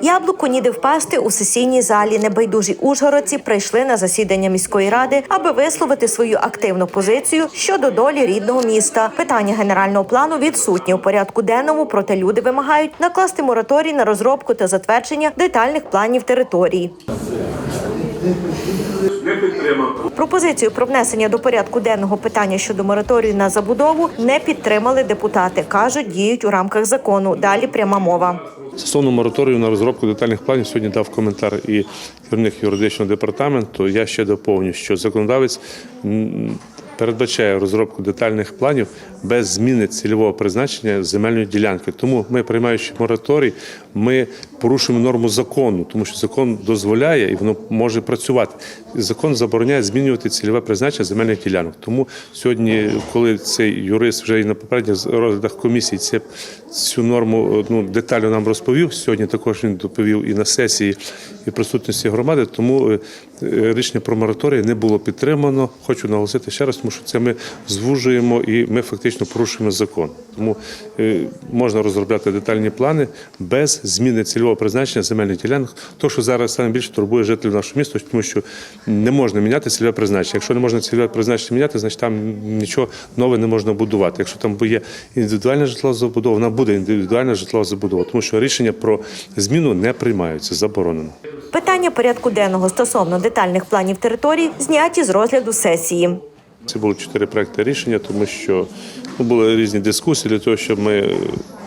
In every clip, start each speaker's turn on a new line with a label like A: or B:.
A: Яблуку ніде впасти у сесійній залі. Небайдужі ужгородці прийшли на засідання міської ради, аби висловити свою активну позицію щодо долі рідного міста. Питання генерального плану відсутні у порядку денному, проте люди вимагають накласти мораторій на розробку та затвердження детальних планів території.
B: Не підтримав.
A: Пропозицію про внесення до порядку денного питання щодо мораторію на забудову не підтримали депутати. кажуть, діють у рамках закону. Далі пряма мова.
B: Стосовно мораторію на розробку детальних планів сьогодні дав коментар і керівник юридичного департаменту. Я ще доповню, що законодавець передбачає розробку детальних планів без зміни цільового призначення земельної ділянки. Тому ми, приймаючи мораторій, ми порушуємо норму закону, тому що закон дозволяє і воно може працювати. Закон забороняє змінювати цільове призначення земельних ділянок. Тому сьогодні, коли цей юрист вже і на попередніх розглядах комісії це цю норму ну, детально нам розповів. Сьогодні також він доповів і на сесії, і присутності громади. Тому е, е, рішення про мораторій не було підтримано. Хочу наголосити ще раз, тому що це ми звужуємо і ми фактично порушуємо закон. Тому е, можна розробляти детальні плани без зміни цільового призначення земельних ділянок. То, що зараз саме більше турбує жителів нашого міста, тому що не можна міняти цільове призначення. Якщо не можна цільове призначення міняти, значить там нічого нове не можна будувати. Якщо там є індивідуальна житлова забудова, вона буде індивідуальна житлова забудова, тому що рішення про зміну не приймаються, заборонено.
A: Питання порядку денного стосовно детальних планів територій зняті з розгляду сесії.
B: Це було чотири проекти рішення, тому що ну, були різні дискусії для того, щоб ми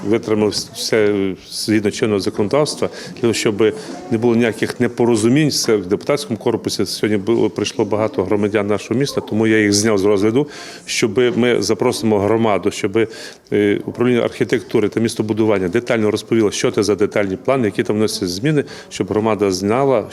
B: витримали все згідно чинного законодавства, для того, щоб не було ніяких непорозумінь. В депутатському корпусі сьогодні було прийшло багато громадян нашого міста, тому я їх зняв з розгляду, щоб ми запросимо громаду, щоб е, управління архітектури та містобудування детально розповіло, що це за детальні плани, які там вносяться зміни, щоб громада знала,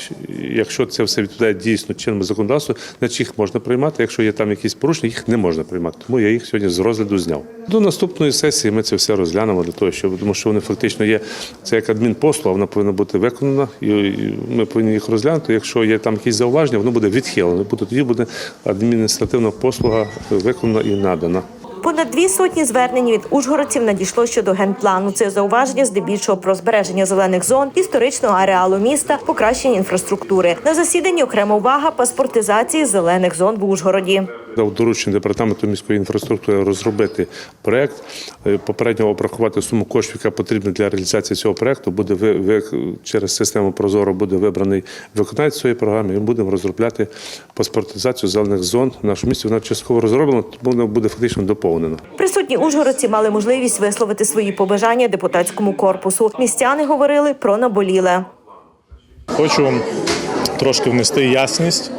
B: якщо це все відповідає дійсно чинному законодавству, значить їх можна приймати. Якщо є там якісь порушення, їх не можна приймати. Тому я їх сьогодні з розгляду зняв. До наступної сесії ми це все розглянемо для того, щоб тому що вони фактично є це як адмінпослуга, вона повинна бути виконана, і, ми повинні їх розглянути. Якщо є там якісь зауваження, воно буде відхилено. Буде тоді буде адміністративна послуга виконана і надана.
A: Понад дві сотні звернень від ужгородців надійшло щодо генплану. Це зауваження здебільшого про збереження зелених зон, історичного ареалу міста, покращення інфраструктури. На засіданні окрема увага паспортизації зелених зон в Ужгороді.
B: Дав доручення департаменту міської інфраструктури розробити проект, е, попередньо обрахувати суму коштів, яка потрібна для реалізації цього проекту. Буде ви, ви через систему Прозоро буде вибраний виконавець цієї програми. І ми будемо розробляти паспортизацію зелених зон в нашому місті. Вона частково розроблена, тому вона буде фактично доповнена.
A: Присутні ужгородці мали можливість висловити свої побажання депутатському корпусу. Містяни говорили про наболіле.
C: Хочу трошки внести ясність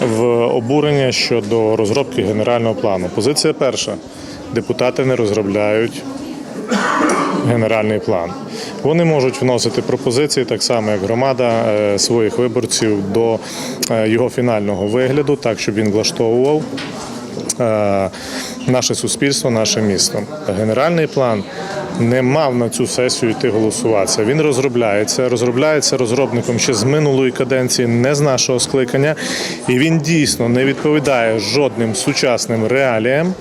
C: в обурення щодо розробки генерального плану. Позиція перша: депутати не розробляють генеральний план. Вони можуть вносити пропозиції, так само як громада е, своїх виборців до е, його фінального вигляду, так щоб він влаштовував е, наше суспільство, наше місто. Генеральний план не мав на цю сесію йти голосуватися. Він розробляється, розробляється розробником ще з минулої каденції, не з нашого скликання, і він дійсно не відповідає жодним сучасним реаліям.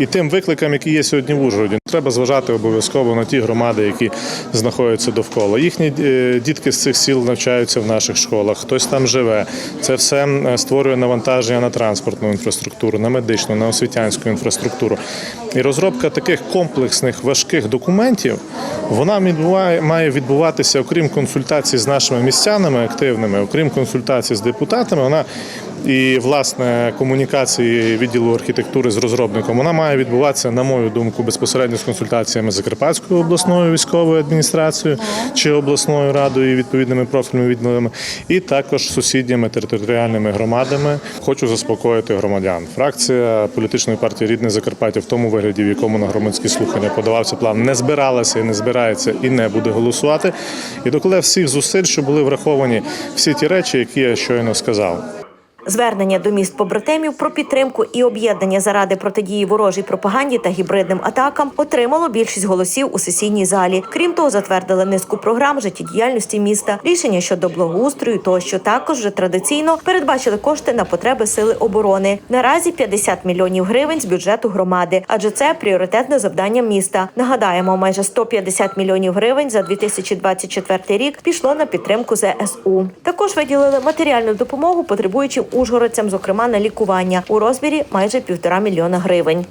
C: І тим викликам, які є сьогодні в Ужгороді, треба зважати обов'язково на ті громади, які знаходяться довкола. Їхні е, дітки з цих сіл навчаються в наших школах, хтось там живе. Це все е, створює навантаження на транспортну інфраструктуру, на медичну, на освітянську інфраструктуру. І розробка таких комплексних важких документів вона має відбуватися, окрім консультацій з нашими містянами активними, окрім консультацій з депутатами, вона і власне комунікації відділу архітектури з розробником вона має відбуватися, на мою думку, безпосередньо з консультаціями Закарпатською обласною військовою адміністрацією чи обласною радою відповідними профільними відділами, і також сусідніми територіальними громадами. Хочу заспокоїти громадян. Фракція політичної партії Рідне Закарпаття в тому вигляді, в якому на громадські слухання подавався план, не збиралася і не збирається і не буде голосувати. І докладе всіх зусиль, що були враховані всі ті речі, які я щойно сказав.
A: Звернення до міст побратимів про підтримку і об'єднання заради протидії ворожій пропаганді та гібридним атакам отримало більшість голосів у сесійній залі. Крім того, затвердили низку програм життєдіяльності міста, рішення щодо благоустрою, тощо також вже традиційно передбачили кошти на потреби сили оборони. Наразі 50 мільйонів гривень з бюджету громади, адже це пріоритетне завдання міста. Нагадаємо, майже 150 мільйонів гривень за 2024 рік пішло на підтримку ЗСУ. Також виділили матеріальну допомогу потребуючим ужгородцям, зокрема на лікування у розмірі майже півтора мільйона гривень.